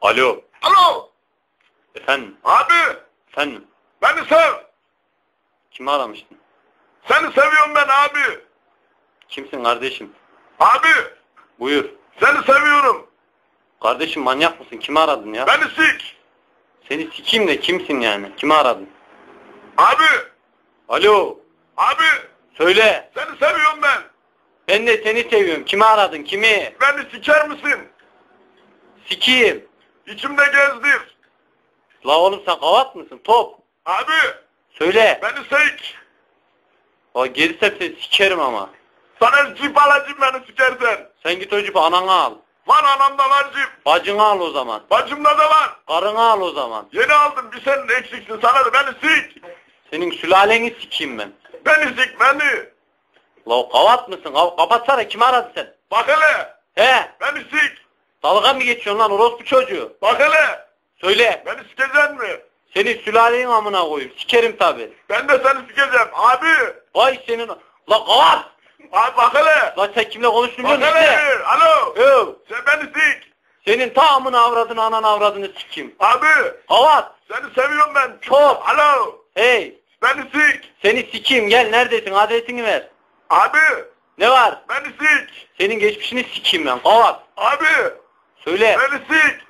Alo. Alo. Efendim. Abi. Efendim. Beni sev. Kimi aramıştın? Seni seviyorum ben abi. Kimsin kardeşim? Abi. Buyur. Seni seviyorum. Kardeşim manyak mısın? Kimi aradın ya? Beni sik. Seni sikeyim de kimsin yani? Kimi aradın? Abi. Alo. Abi. Söyle. Seni seviyorum ben. Ben de seni seviyorum. Kimi aradın? Kimi? Beni siker misin? Sikeyim. İçimde gezdir. La oğlum sen kavat mısın? Top. Abi. Söyle. Beni sik. O geri seni sikerim ama. Sana cip alacağım beni sikersen. Sen git o cipi ananı al. Var anamda var cip. Bacını al o zaman. Bacımda da var. Karını al o zaman. Yeni aldım bir senin eksiksin sana da beni sik. Senin sülaleni sikeyim ben. Beni sik beni. La o kavat mısın? Kapatsana kimi aradın sen? Bak hele. He? Beni sik. Dalga mı geçiyorsun lan orospu çocuğu? Bak hele. Söyle. Beni sikeceksin mi? Senin sülalenin amına koyayım. Sikerim tabi. Ben de seni sikeceğim. Abi. Vay senin... La kavat! Abi bak hele. La sen kimle konuştuğunu Bak biliyor musun işte? hele. Alo. Öv. Sen beni sik. Senin tamamını avradını anan avradını sikeyim. Abi. Kavat! Seni seviyorum ben. Çok. Alo. Hey! Beni sik. Seni sikeyim gel neredesin adresini ver. Abi. Ne var? Beni sik. Senin geçmişini sikeyim ben kavat. Abi. Söyle. Beni sik.